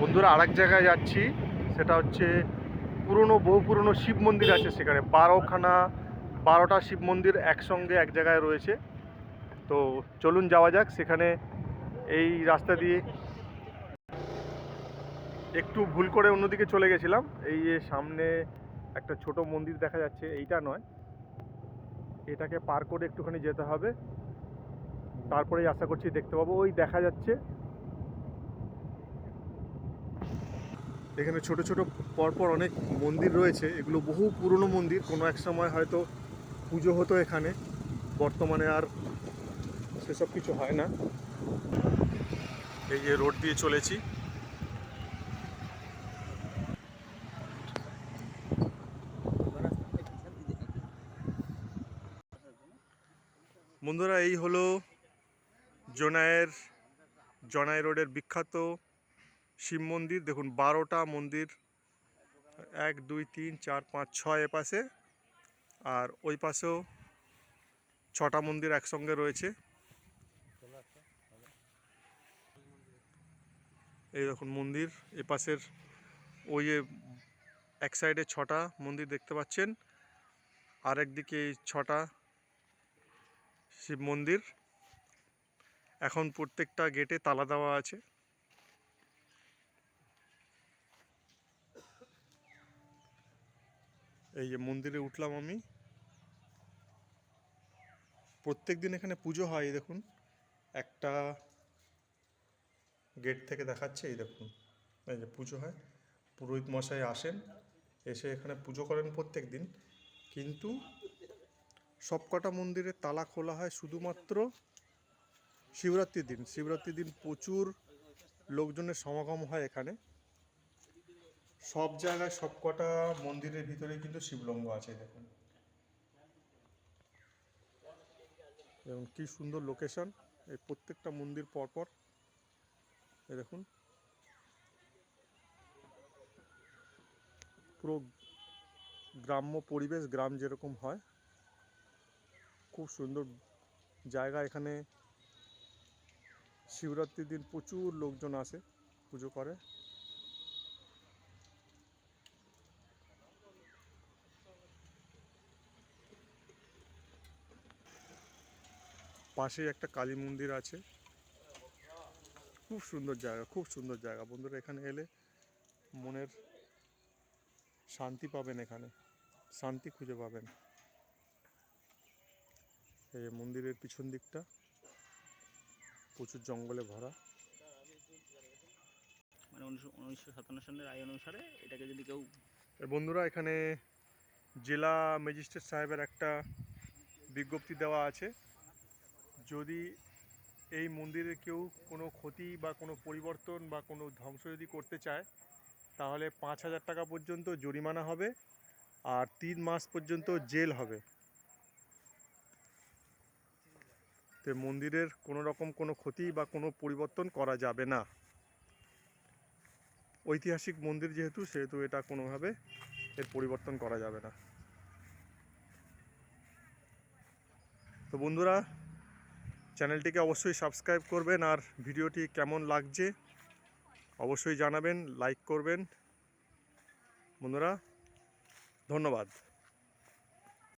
বন্ধুরা, আরেক জায়গায় যাচ্ছি। সেটা হচ্ছে পুরনো, বহু পুরনো শিব মন্দির আছে সেখানে। বারোখানা, বারোটা শিব মন্দির একসঙ্গে এক জায়গায় রয়েছে। তো চলুন যাওয়া যাক। সেখানে এই রাস্তা দিয়ে একটু ভুল করে অন্যদিকে চলে গেছিলাম। এই যে সামনে একটা ছোট মন্দির দেখা যাচ্ছে, এইটা নয়। এটাকে পার করে একটুখানি যেতে হবে। তারপরেই আশা করছি দেখতে পাবো। ওই দেখা যাচ্ছে। এখানে ছোট ছোট পরপর অনেক মন্দির রয়েছে। এগুলো বহু পুরনো মন্দির। কোনো এক সময় হয়তো পুজো হতো এখানে। বর্তমানে আর সেসব কিছু হয় না। এই যে রোড দিয়ে চলেছি। বন্ধুরা, এই হলো জোনায়ের, জনাই রোডের বিখ্যাত শিব মন্দির। দেখুন, বারোটা মন্দির, এক, দুই, তিন, চার, পাঁচ, ছয় এপাশে আর ওই পাশেও ছটা মন্দির একসঙ্গে রয়েছে। এই দেখুন মন্দির এপাশের ওই এক সাইডে ছটা মন্দির দেখতে পাচ্ছেন। আর একদিকে এই ছটা শিব মন্দির। এখন প্রত্যেকটা গেটে তালা দেওয়া আছে। এই যে মন্দিরে উঠলাম আমি। প্রত্যেক দিন এখানে পুজো হয়, এই দেখুন। একটা গেট থেকে দেখাচ্ছে, এই দেখুন। এই যে পুজো হয়। পুরোহিত মশাই আসেন, এসে এখানে পুজো করেন প্রত্যেক দিন কিন্তু সবকটা মন্দিরে তালা খোলা হয় শুধুমাত্র শিবরাত্রির দিন। শিবরাত্রির দিন প্রচুর লোকজনের সমাগম হয় এখানে। সব জায়গায় সবকটা মন্দিরের ভিতরে কিন্তু শিবলঙ্গ আছে, দেখুন। এবং কি সুন্দর লোকেশন এই প্রত্যেকটা মন্দির পরপর, এই দেখুন। পুরো গ্রাম্য পরিবেশ, গ্রাম যেরকম হয়। খুব সুন্দর জায়গা এখানে। শিবরাত্রির দিন প্রচুর লোকজন আসে, পুজো করে। পাশেই একটা কালী মন্দির আছে। খুব সুন্দর জায়গা, খুব সুন্দর জায়গা। বন্ধুরা, এখানে এলে মনের শান্তি পাবেন এখানে, শান্তি খুঁজে পাবেন। এই মন্দিরের পিছন দিকটা। প্রচুর জঙ্গলে ভরা। মানে উনিশশো সাতান্ন সালের আইন অনুসারে এটাকে যদি কেউ বন্ধুরা এখানে জেলা ম্যাজিস্ট্রেট সাহেবের একটা বিজ্ঞপ্তি দেওয়া আছে। যদি এই মন্দিরে কেউ কোনো ক্ষতি বা কোনো পরিবর্তন বা কোনো ধ্বংস যদি করতে চায় তাহলে পাঁচ হাজার টাকা পর্যন্ত জরিমানা হবে আর তিন মাস পর্যন্ত জেল হবে। তো মন্দিরের কোনো রকম কোনো ক্ষতি বা কোনো পরিবর্তন করা যাবে না। ঐতিহাসিক মন্দির যেহেতু, সেহেতু এটা কোনোভাবে এর পরিবর্তন করা যাবে না। তো বন্ধুরা, চ্যানেলটিকে অবশ্যই সাবস্ক্রাইব করবেন আর ভিডিওটি কেমন লাগছে অবশ্যই জানাবেন, লাইক করবেন। বন্ধুরা, ধন্যবাদ।